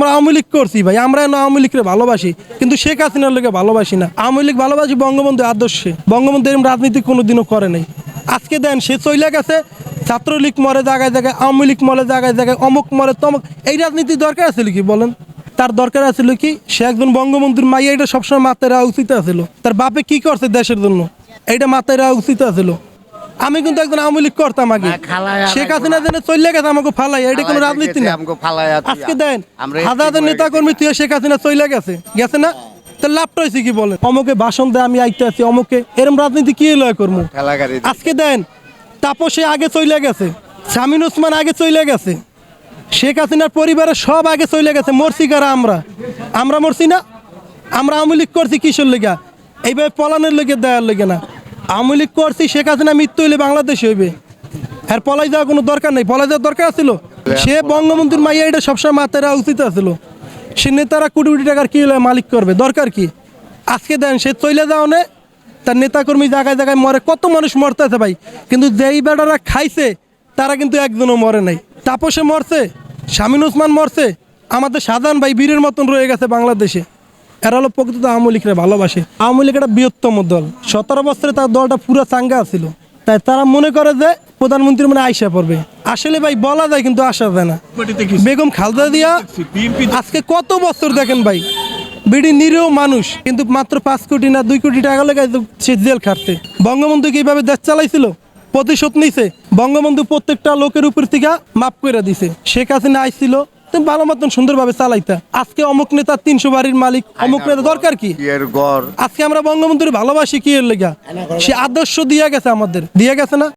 আমরা আওয়ামী লীগ করছি ভাই, আমরা না আওয়ামী লীগকে ভালোবাসি, কিন্তু শেখ হাসিনার লোকে ভালোবাসি না। আওয়ামী লীগ ভালোবাসি বঙ্গবন্ধু আদর্শে, বঙ্গবন্ধু এরকম রাজনীতি কোনোদিনও করে নাই। আজকে দেন, সে চইলে গেছে, ছাত্রলীগ মরে জায়গায় জায়গায়, আওয়ামী লীগ মরে জায়গায় জায়গায়, অমুক মরে তমুক, এই রাজনীতি দরকার আছে কি বলেন? তার দরকার আছিল কি, সে একজন বঙ্গবন্ধুর মাইয়া, এটা সবসময় মাথায় রাখা উচিত আছিল। তার বাপে কি করছে দেশের জন্য? এইটা মাথায় রাখা উচিত আছিল। আমি কিন্তু একজন আওয়ামী লীগ করতাম আগে শেখ হাসিনা যেন চলে গেছে আমাকে ফালাই এটা কোনো রাজনীতি না। আজকে দেন হাজার হাজার নেতা কর্মী তুই শেখ হাসিনা চলে গেছে। গেছে না? তার লাভটা হয়েছে কি বলেন? অমুকে ভাষণ দেয় আমি আইতে আছি অমুকে। এরম রাজনীতি কি লয় করব আজকে দেন তাপসে আগে চলে গেছে শামিন ওসমান আগে চলে গেছে শেখ হাসিনার পরিবারের সব আগে চলে গেছে মরছি কারা আমরা? আমরা মরছি না? আমরা আওয়ামী লীগ করছি কিসের লেগা? এইভাবে পলানের লেগে দেওয়ার লেগে না। আওয়ামী লীগ করছি, শেখ হাসিনা মৃত্যু হইলে বাংলাদেশ হইবে। আর পলাই যাওয়ার কোনো দরকার নেই। পলাই যাওয়ার দরকার ছিল সে বঙ্গবন্ধুর মাইয়া এটা সবসময় মাথায় রাখা উচিত ছিল সে নেতারা কোটি কোটি টাকার কি মালিক করবে? দরকার কি? আজকে দেন, সে চলে যাও নে, তার নেতাকর্মী জায়গায় জায়গায় মরে। কত মানুষ মরতেছে ভাই। কিন্তু যেই বেটারা খাইছে, তারা কিন্তু একজনও মরে নাই। তাপসে মরছে শামিন ওসমান মরছে। আমাদের সাধারণ ভাই বীরের মতন রয়ে গেছে বাংলাদেশে। এরা হলো প্রকৃত আওয়ামী লীগরা ভালোবাসে। আওয়ামী লীগ একটা বৃহত্তম দল। সতেরো বছরে তার দলটা পুরো চাঙ্গা ছিল। তাই তারা মনে করে যে প্রধানমন্ত্রী মানে আইসা পড়বে। আসলে ভাই বলা যায় কিন্তু আসা যায় না। বেগম খালদা দিয়া আজকে কত বছর দেখেন ভাই? বিডি নিরীহ মানুষ। কিন্তু মাত্র পাঁচ কোটি না দুই কোটি টাকা লেগে সে জেল খাটতে। বঙ্গবন্ধু কীভাবে দেশ চালাইছিল? প্রতিশোধ নিছে। বঙ্গবন্ধু প্রত্যেকটা লোকের উপর থেকে মাফ করে দিছে। শেখ হাসিনা আইছিল। তো ভালো মতন সুন্দর ভাবে চালাইতা। আজকে অমুক নেতা তিনশো বাড়ির মালিক অমুক নেতা দরকার কি? আজকে আমরা বঙ্গবন্ধুর ভালোবাসি কি এর লেগা? সে আদর্শ দিয়ে গেছে আমাদের। দিয়ে গেছে না?